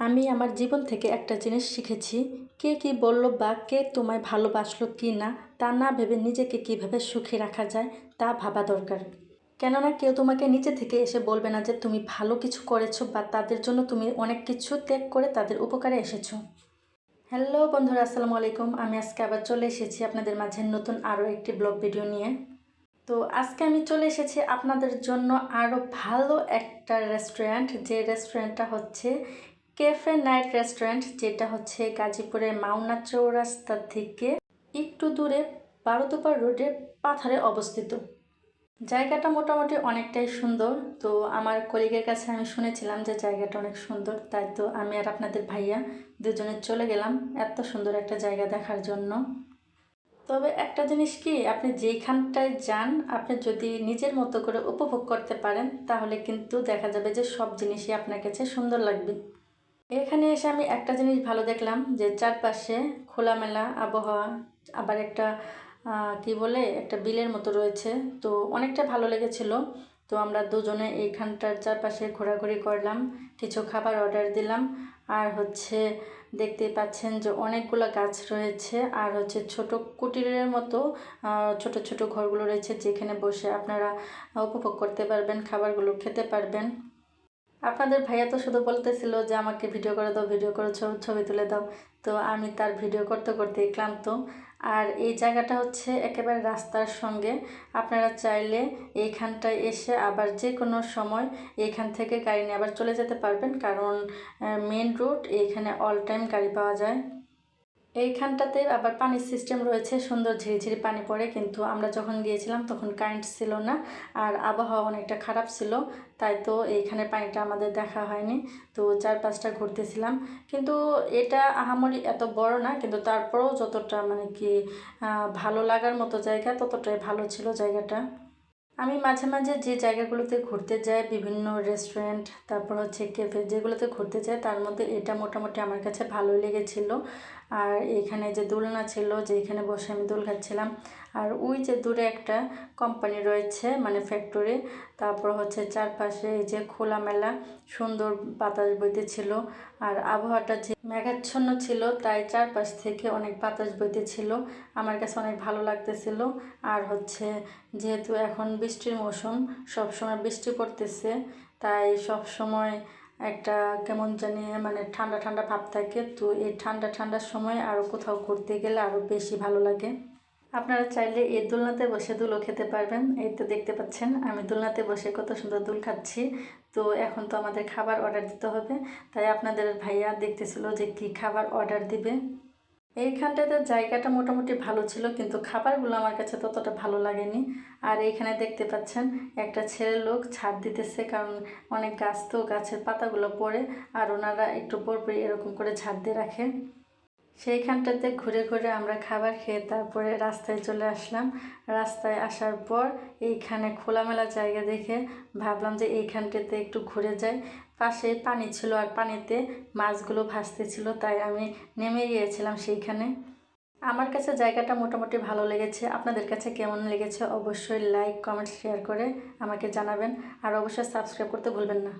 আমি আমার জীবন থেকে একটা জিনিস শিখেছি। কে কি বলল বা কে তোমায় ভালোবাসলো কি না, তা না ভেবে নিজেকে কীভাবে সুখী রাখা যায়, তা ভাবা দরকার। কেননা কেউ তোমাকে নিচে থেকে এসে বলবে না যে তুমি ভালো কিছু করেছ বা তাদের জন্য তুমি অনেক কিছু ত্যাগ করে তাদের উপকারে এসেছ। হ্যালো বন্ধুরা, আসসালামু আলাইকুম। আমি আজকে আবার চলে এসেছি আপনাদের মাঝে নতুন আরও একটি ব্লগ ভিডিও নিয়ে। তো আজকে আমি চলে এসেছি আপনাদের জন্য আরও ভালো একটা রেস্টুরেন্ট যে রেস্টুরেন্টটা হচ্ছে ক্যাফে নাইট রেস্টুরেন্ট, যেটা হচ্ছে গাজীপুরের মাওনা চৌরাস্তা থেকে একটু দূরে বারোদোপার রোডে পাথারে অবস্থিত। জায়গাটা মোটামুটি অনেকটাই সুন্দর। তো আমার কলিগের কাছে আমি শুনেছিলাম যে জায়গাটা অনেক সুন্দর, তাই তো আমি আর আপনাদের ভাইয়া দুজনে চলে গেলাম এত সুন্দর একটা জায়গা দেখার জন্য। তবে একটা জিনিস কি, আপনি যেইখানটায় যান, আপনি যদি নিজের মতো করে উপভোগ করতে পারেন, তাহলে কিন্তু দেখা যাবে যে সব জিনিসই আপনার কাছে সুন্দর লাগবে। এখানে এসে আমি একটা জিনিস ভালো দেখলাম, যে চারপাশে খোলামেলা আবহাওয়া, আবার একটা কি বলে, একটা বিলের মতো রয়েছে। তো অনেকটা ভালো লেগেছিল। তো আমরা দুজনে এইখানটার চারপাশে ঘোরাঘুরি করলাম, কিছু খাবার অর্ডার দিলাম। আর হচ্ছে দেখতে পাচ্ছেন যে অনেকগুলো গাছ রয়েছে, আর হচ্ছে ছোট কুটিরের মতো ছোট ছোট ঘরগুলো রয়েছে, যেখানে বসে আপনারা উপভোগ করতে পারবেন, খাবারগুলো খেতে পারবেন। আপনাদের ভাইয়া তো শুধু বলতেছিল যে, আমাকে ভিডিও করে দাও ভিডিও করে ছবি তুলে দাও। তো আমি তার ভিডিও করতে করতে ক্লান্ত। আর এই জায়গাটা হচ্ছে একেবারে রাস্তার সঙ্গে। আপনারা চাইলে এইখানটায় এসে আবার যে কোনো সময় এখান থেকে গাড়ি নিয়ে আবার চলে যেতে পারবেন, কারণ মেন রুট এখানে অল টাইম গাড়ি পাওয়া যায়। এইখানটাতে আবার পানির সিস্টেম রয়েছে, সুন্দর ঝিরিঝিরি পানি পড়ে, কিন্তু আমরা যখন গিয়েছিলাম তখন কারেন্ট ছিল না আর আবহাওয়া অনেকটা খারাপ ছিল, তাই তো এইখানে পানিটা আমাদের দেখা হয়নি। তো চার পাঁচটা ঘুরতেছিলাম। কিন্তু এটা আহামরি এত বড় না, কিন্তু তারপরেও যতটা মানে কি ভালো লাগার মতো জায়গা ততটাই ভালো ছিল জায়গাটা। আমি মাঝে মাঝে যে জায়গাগুলোতে ঘুরতে যাই, বিভিন্ন রেস্টুরেন্ট তারপর হচ্ছে ক্যাফে যেগুলোতে ঘুরতে যাই, তার মধ্যে এটা মোটামুটি আমার কাছে ভালোই লেগেছিলো। আর এখানে যে দোলনা ছিল যে এখানে বসে আমি দোল খাচ্ছিলাম। আর ওই যে দূরে একটা কোম্পানি রয়েছে মানে ফ্যাক্টরি তারপর হচ্ছে চারপাশে এই যে খোলামেলা সুন্দর বাতাস বইতে ছিল। আর আবহাওয়াটা যে মেঘাচ্ছন্ন ছিল, তাই চারপাশ থেকে অনেক বাতাস বইতে ছিল। আমার কাছে অনেক ভালো লাগতেছিল। আর হচ্ছে যেহেতু এখন বৃষ্টির মৌসুম, সবসময় বৃষ্টি পড়তেছে, তাই সব সময় একটা কেমন জানি মানে ঠান্ডা ঠান্ডা ভাব থাকে। তো এই ঠান্ডা ঠান্ডার সময় আরও কোথাও ঘুরতে গেলে আরও বেশি ভালো লাগে। আপনারা চাইলে এই দোলনাতে বসে দুলও খেতে পারবেন। এই তো দেখতে পাচ্ছেন, আমি দোলনাতে বসে কত সুন্দর দুল খাচ্ছি। তো এখন তো আমাদের খাবার অর্ডার দিতে হবে। তাই আপনাদের ভাইয়া দেখতেছিল যে কি খাবার অর্ডার দিবে। এইখানটাতে জায়গাটা মোটামুটি ভালো ছিল, কিন্তু খাবারগুলো আমার কাছে ততটা ভালো লাগেনি। আর এইখানে দেখতে পাচ্ছেন, একটা ছেলে লোক ছাদ দিতেছে, কারণ অনেক গাছ তো, গাছের পাতাগুলো পড়ে, আর ওনারা একটু পরপরই এরকম করে ছাদ দিয়ে রাখে। সেইখানটাতে ঘুরে ঘুরে আমরা খাবার খেয়ে তারপরে রাস্তায় চলে আসলাম। রাস্তায় আসার পর এইখানে খোলামেলা জায়গা দেখে ভাবলাম যে এইখানটাতে একটু ঘুরে যাই। পাশে পানি ছিল আর পানিতে মাছগুলো ভাসতে ছিল তাই আমি নেমে গিয়েছিলাম সেইখানে। আমার কাছে জায়গাটা মোটামুটি ভালো লেগেছে। আপনাদের কাছে কেমন লেগেছে অবশ্যই লাইক, কমেন্ট, শেয়ার করে আমাকে জানাবেন। আর অবশ্যই সাবস্ক্রাইব করতে ভুলবেন না।